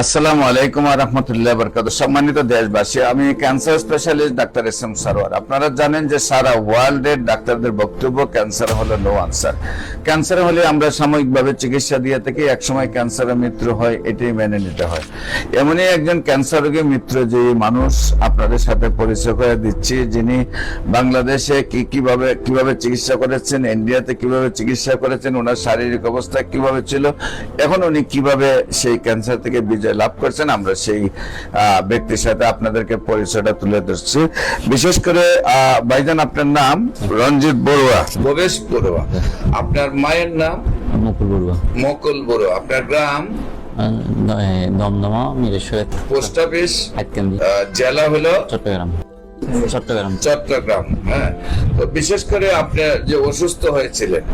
আসসালামু আলাইকুম রহমতুল্লাহ বরকাত সম্মানিত দেশবাসী, আমি cancer specialist doctor S M Sarwar. আপনারা জানেন যে সারা ওয়ার্ল্ডের ডাক্তারদের বক্তব্য ক্যান্সার হলো নো আনসার ক্যান্সার হলে আমরা সাময়িকভাবে চিকিৎসা দিয়ে থাকি, একসময় ক্যান্সারের মৃত্যু হয়, এটাই মেনে নিতে হয়। এমনই একজন ক্যান্সার রোগী মিত্র যে মানুষ আপনাদের সাথে পরিচয় করে দিচ্ছি, যিনি বাংলাদেশে কি কীভাবে কীভাবে চিকিৎসা করেছেন, ইন্ডিয়াতে কীভাবে চিকিৎসা করেছেন, ওনার শারীরিক অবস্থা কীভাবে ছিল, এখন উনি কীভাবে সেই ক্যান্সার থেকে বিজয় লাভ করছেন আমরা সেই ব্যক্তির সাথে আপনাদেরকে পরিচয়টা তুলে ধরছি। বিশেষ করে ভাইজান আপনার নাম? রঞ্জিত বড়ুয়া। ভবেশ বড়ুয়া। আপনার মায়ের নাম? মুকুল বড়ুয়া। মকল বড়ুয়া। আপনার গ্রাম? দমদমা মিরেশ্বরের পোস্ট অফিস? জেলা হলো? চট্টগ্রাম। চট্টগ্রাম। চট্টগ্রাম হ্যাঁ। তো বিশেষ করে আপনি যে অসুস্থ হয়েছিলেন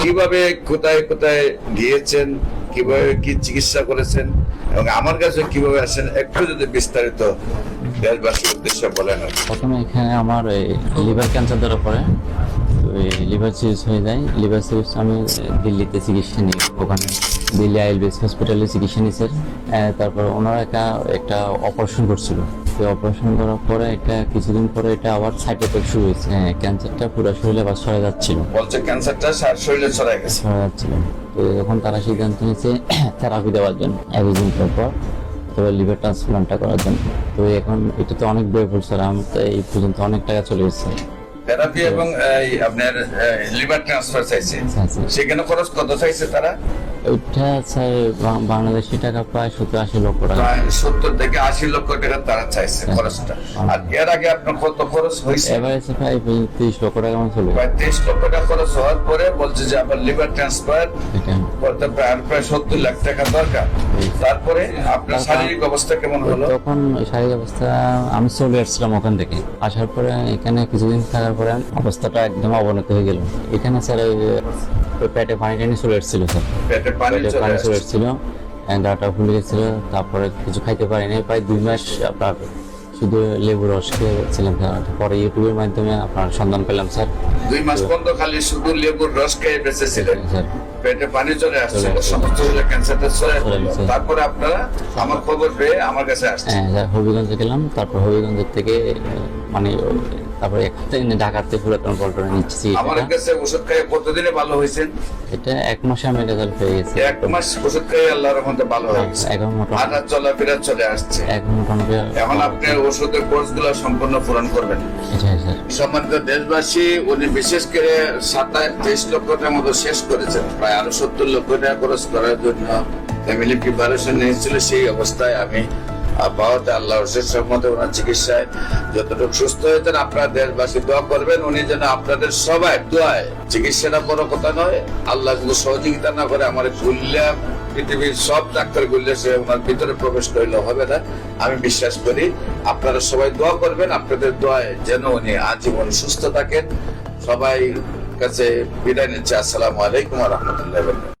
কীভাবে কোথায় কোথায় গিয়েছেন? কীভাবে কি চিকিৎসা করেছেন এবং আমার কাছে কীভাবে আসেন একটু যদি বিস্তারিত দেশবাসীর উদ্দেশ্যে বলেন প্রথমে এখানে আমার লিভার ক্যান্সার ধরা পড়ে। লিভার সিরিজ হয়ে যায়। লিভার সিরিজ আমি দিল্লিতে চিকিৎসা নিই ওখানে। দিল্লি আইএলবিএস হসপিটালে চিকিৎসা নিয়েছে তারপর ওনারা একটা একটা অপারেশন করছিল। তো অপারেশন করার পরে এটা কিছুদিন পরে এটা আবার সাইড এফেক্ট শুরু হয়েছে। হ্যাঁ ক্যান্সারটা পুরো শরীরে আবার সরে যাচ্ছিল। বলছে ক্যান্সারটা সার শরীরে ছড়াই গেছে। সরে যাচ্ছিল। তো যখন তারা সিদ্ধান্ত নিয়েছে থেরাপি দেওয়ার জন্য একদিন পর পর তবে লিভার ট্রান্সপ্লান্টটা করার জন্য। তো এখন এটা তো অনেক ব্যয়বহুল স্যার আমার তো এই পর্যন্ত অনেক টাকা চলে গেছে। থেরাপি এবং এই আপনার লিভার ট্রান্সফার চাইছে। চাইছে। সেখানে খরচ কত চাইছে তারা? ওইটা স্যার বাংলাদেশি টাকা প্রায় সত্তর আশি লক্ষ টাকা। সত্তর থেকে আশি লক্ষ টাকা তারা চাইছে খরচটা। আর এর আগে আপনার কত খরচ হয়েছে? প্রায় লক্ষ টাকা চলে প্রায় তেইশ লক্ষ টাকা খরচ হওয়ার পরে বলছে যে আমার লিভার ট্রান্সফার করতে প্রায় প্রায় সত্তর লাখ টাকা দরকার। তারপরে আপনার শারীরিক অবস্থা কেমন হলো? তখন শারীরিক অবস্থা আমি চলে আসছিলাম ওখান থেকে। আসার পরে এখানে কিছুদিন থাকার পরে অবস্থাটা একদম অবনতি হয়ে গেল। এখানে স্যার পেটে পানি টানি চলে এসেছিল স্যার। পেটে পানি চলে এসেছিল ফুলে গেছিল তারপরে কিছু খাইতে পারি পারিনি। প্রায় দুই মাস আপনার শুধু লেবু রস খেয়েছিলাম পরে ইউটিউবের মাধ্যমে আপনার সন্ধান পেলাম স্যার। দুই মাস পর্যন্ত খালি শুধু লেবুর রস খেয়ে বেঁচেছিলেন। স্যার। পেটে পানি চলে আসছে। সমস্ত ক্যান্সারটা চলে। তারপরে আপনারা আমার খবর পেয়ে আমার কাছে আসছে হ্যাঁ স্যার হবিগঞ্জে গেলাম তারপর হবিগঞ্জের থেকে মানে তারপরে ঢাকাতে পুরাতন পল্টনে নিচ্ছি আমার কাছে ওষুধ খেয়ে কতদিনে ভালো হয়েছেন এটা এক মাসে আমি রেজাল্ট পেয়ে গেছি। এক মাস ওষুধ খেয়ে আল্লাহর রহমতে ভালো হয়ে গেছে এখন মোটামুটি চলাফেরা চলে আসছে। এখন মোটামুটি এখন আপনি ওষুধের কোর্সগুলো সম্পূর্ণ পূরণ করবেন। স্যার। সম্মানিত দেশবাসী উনি বিশেষ করে সাতাশ তেইশ লক্ষ টাকার মতো শেষ করেছেন। প্রায় আরও সত্তর লক্ষ টাকা খরচ করার জন্য ফ্যামিলি প্রিপারেশন নিয়েছিল সেই অবস্থায় আমি আল্লাহ ওনার চিকিৎসায় যতটুকু সুস্থ হয়েছেন, আপনারা দেশবাসী দোয়া করবেন, উনি যেন আপনাদের সবাই দোয়ায় চিকিৎসাটা বড় কথা নয়, আল্লাহ সহযোগিতা না করে আমার পৃথিবীর সব ডাক্তার গুল্লে সে ওনার ভিতরে প্রবেশ করলে, হবে না। আমি বিশ্বাস করি আপনারা সবাই দোয়া করবেন, আপনাদের দোয়ায় যেন উনি আজীবন সুস্থ থাকেন। সবাই কাছে বিদায় নিচ্ছে, আসসালামু আলাইকুম রহমতুল্লাহ